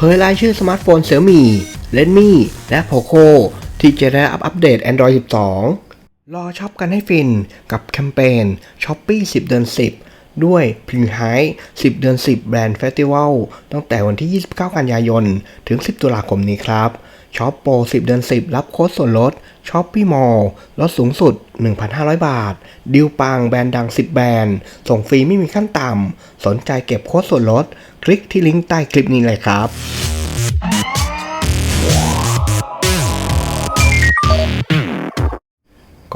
เผยรายชื่อสมาร์ทโฟน Xiaomi Redmi และ Poco ที่จะได้อัปอัปเดต Android 12 รอช็อปกันให้ฟินกับแคมเปญ Shopee 10 เดือน 10 ด้วยพิงไฮ10 เดือน 10 แบรนด์เฟสติวัลตั้งแต่วันที่ 29 กันยายน ถึง 10 ตุลาคมนี้ครับช็อปโปร 10 เดือน 10 รับโค้ดส่วนลดช็อปปี้มอลลดสูงสุด 1,500 บาท ดิวปังแบรนด์ดัง 10 แบรนด์ ส่งฟรีไม่มีขั้นต่ำ สนใจเก็บโค้ดส่วนลด คลิกที่ลิงก์ใต้คลิปนี้เลยครับ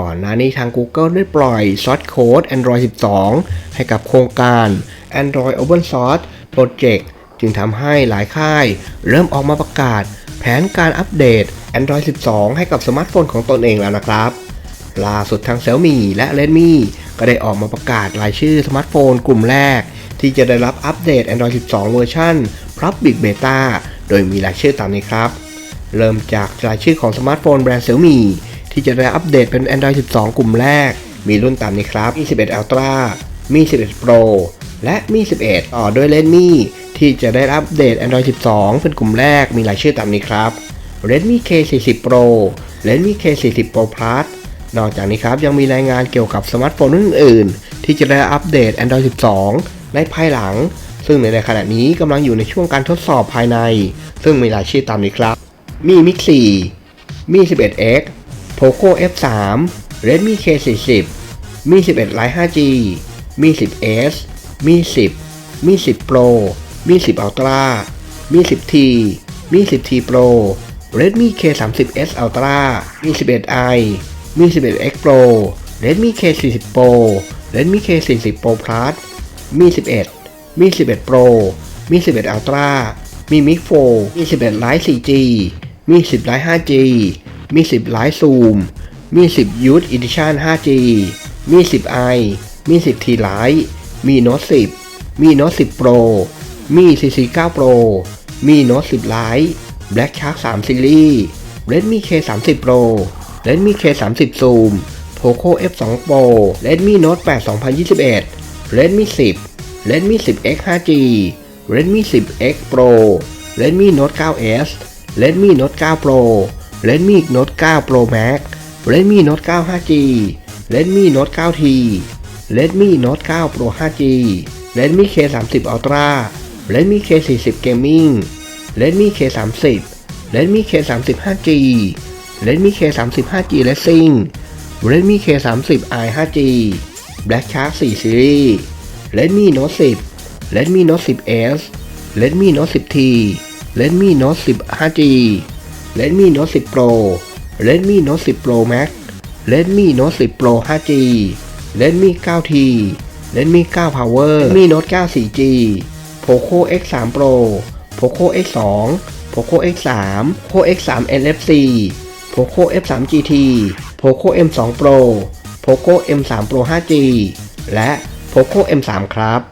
ก่อนหน้านี้ทาง Google ได้ปล่อยซอสโค้ด Android 12 ให้กับโครงการ Android Open Source Project จึงทำให้หลายค่าย เริ่มออกมาประกาศ แผนการอัปเดต Android 12 ให้กับสมาร์ทโฟนของตนเองแล้วนะครับ ล่าสุดทาง Xiaomi และ Redmi ก็ได้ออกมาประกาศรายชื่อสมาร์ทโฟนกลุ่มแรก ที่จะได้รับอัปเดต Android 12 เวอร์ชัน Public Beta โดยมีรายชื่อตามนี้ครับ เริ่มจากรายชื่อของสมาร์ทโฟนแบรนด์ Xiaomi ที่จะได้อัปเดตเป็น Android 12 กลุ่มแรก มีรุ่นตามนี้ครับมี11 Ultra มี 11 Pro และมี 11 ต่อด้วย Redmi ที่จะได้อัปเดต Android 12 เป็นกลุ่มแรก มีรายชื่อตามนี้ครับ Redmi K40 Pro Redmi K40 Pro Plus นอกจากนี้ครับยังมีรายงานเกี่ยวกับสมาร์ทโฟนรุ่นอื่นๆที่จะได้อัปเดต Android 12 ในภายหลัง ซึ่งในขณะนี้กำลังอยู่ในช่วงการทดสอบภายใน ซึ่งมีรายชื่อตามนี้ครับ มี Mix 4 มี 11X Poco F3 Redmi K40 มี 11 Lite 5G มี 10s มี 10 มี 10 Pro มี 10 Ultra มี 10T มี 10T Pro Redmi K30s Ultra มี 11i มี 11x Pro Redmi K40 Pro Redmi K40 Pro Plus มี 11 มี 11 Pro มี 11 Ultra มี Mix 4มี 11 Lite 4G มี 10 Lite 5G มี 10 Lite Zoom มี 10 Youth Edition 5G มี 10i มี 10T Lite มี Note 10 มี Note 10 Pro มี CC9 Pro มี Note 10 Lite Black Shark 3 Series Redmi K30 Pro Redmi K30 Zoom Poco F2 Pro Redmi Note 8 2021 Redmi 10 Redmi 10X 5G Redmi 10X Pro Redmi Note 9s Redmi Note 9 Pro Redmi Note 9 Pro Max Redmi Note 9 5G Redmi Note 9T Redmi Note 9 Pro 5G Redmi K30 Ultra Redmi K40 Gaming Redmi K30 Redmi K30 5G Redmi K30 5G Racing Redmi K30i 5G Black Shark 4 Series Redmi Note 10 Redmi Note 10s Redmi Note 10T Redmi Note 10 5G Redmi Note 10 Pro Redmi Note 10 Pro Max Redmi Note 10 Pro 5G Redmi 9T Redmi 9 Power Redmi Note 9 4G Poco X3 Pro Poco X2 Poco X3 Poco X3 NFC Poco F3 GT Poco M2 Pro Poco M3 Pro 5G และ Poco M3 ครับ